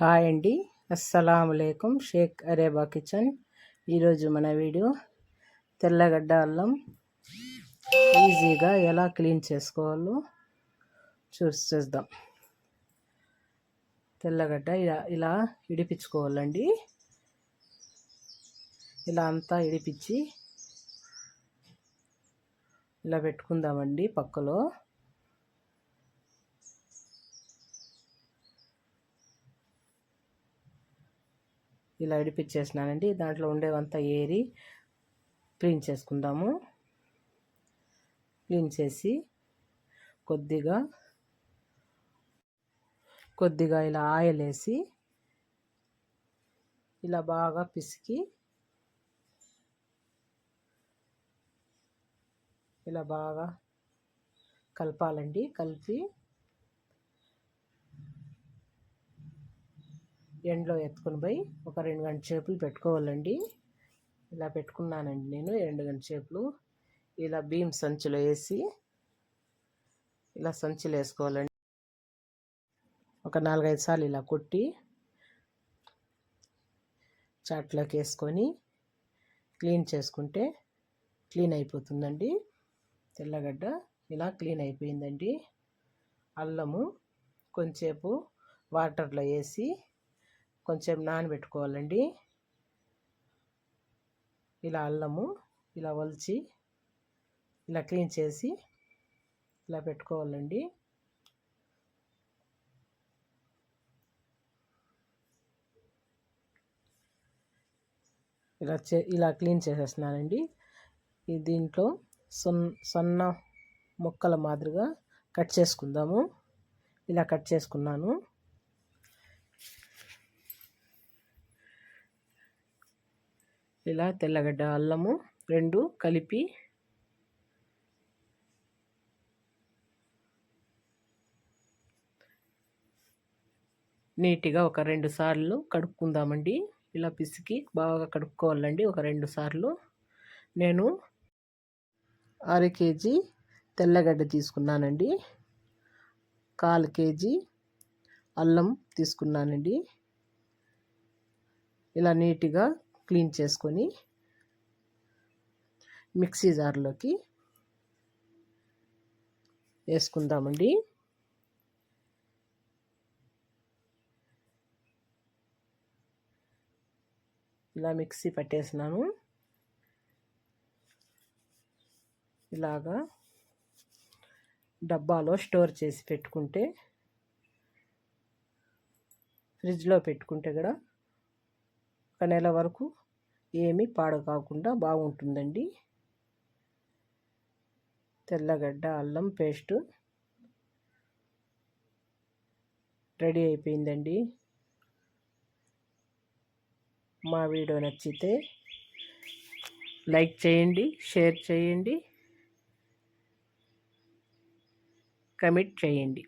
Hi అండి. అస్సలం అయికం షేక్ అరేబా కిచెన్. ఈరోజు మన వీడియో తెల్లగడ్డ అల్లం. ఈజీగా ఎలా క్లీన్ చేసుకోవాలో చూసి చేద్దాం. తెల్లగడ్డ ఇలా ఇలా ఇడిపించుకోవాలండి. ఇలా అంతా ఇడిపించి ఇలా పెట్టుకుందామండి పక్కలో. ఇలా ఇడిపించేసినానండి. దాంట్లో ఉండేవంతా ఏరి క్లీన్ చేసుకుందాము. క్లీన్ చేసి కొద్దిగా కొద్దిగా ఇలా ఆయిల్ వేసి ఇలా బాగా పిసికి ఇలా బాగా కలపాలండి. కలిపి ఎండలో ఎత్తుకొని పోయి ఒక రెండు గంట చేపులు పెట్టుకోవాలండి. ఇలా పెట్టుకున్నానండి నేను రెండు గంట చేపలు ఇలా బియ్యం సంచిలో వేసి ఇలా సంచులు వేసుకోవాలండి. ఒక నాలుగైదు సార్లు ఇలా కొట్టి చాట్లోకి వేసుకొని క్లీన్ చేసుకుంటే క్లీన్ అయిపోతుందండి. తెల్లగడ్డ ఇలా క్లీన్ అయిపోయిందండి. అల్లము కొంచెంసేపు వాటర్లో వేసి కొంచెం నానబెట్టుకోవాలండి. ఇలా అల్లము ఇలా వలిచి ఇలా క్లీన్ చేసి ఇలా పెట్టుకోవాలండి. ఇలా చే ఇలా క్లీన్ చేసేస్తున్నానండి. దీంట్లో సొన్ సన్న ముక్కల మాదిరిగా కట్ చేసుకుందాము. ఇలా కట్ చేసుకున్నాను. ఇలా తెల్లగడ్డ అల్లము రెండు కలిపి నీట్గా ఒక రెండు సార్లు కడుక్కుందామండి. ఇలా పిసికి బాగా కడుక్కోవాలండి ఒక రెండు సార్లు. నేను అర కేజీ తెల్లగడ్డ తీసుకున్నానండి. కాలు కేజీ అల్లం తీసుకున్నానండి. ఇలా నీట్గా క్లీన్ చేసుకొని మిక్సీ జార్లోకి వేసుకుందామండి. ఇలా మిక్సీ పట్టేసినాను. ఇలాగా డబ్బాలో స్టోర్ చేసి పెట్టుకుంటే ఫ్రిడ్జ్లో పెట్టుకుంటే కూడా ఒక నెల వరకు ఏమీ పాడు కాకుండా బాగుంటుందండి. తెల్లగడ్డ అల్లం పేస్టు రెడీ అయిపోయిందండి. మా వీడియో నచ్చితే లైక్ చేయండి షేర్ చేయండి కమిట్ చేయండి.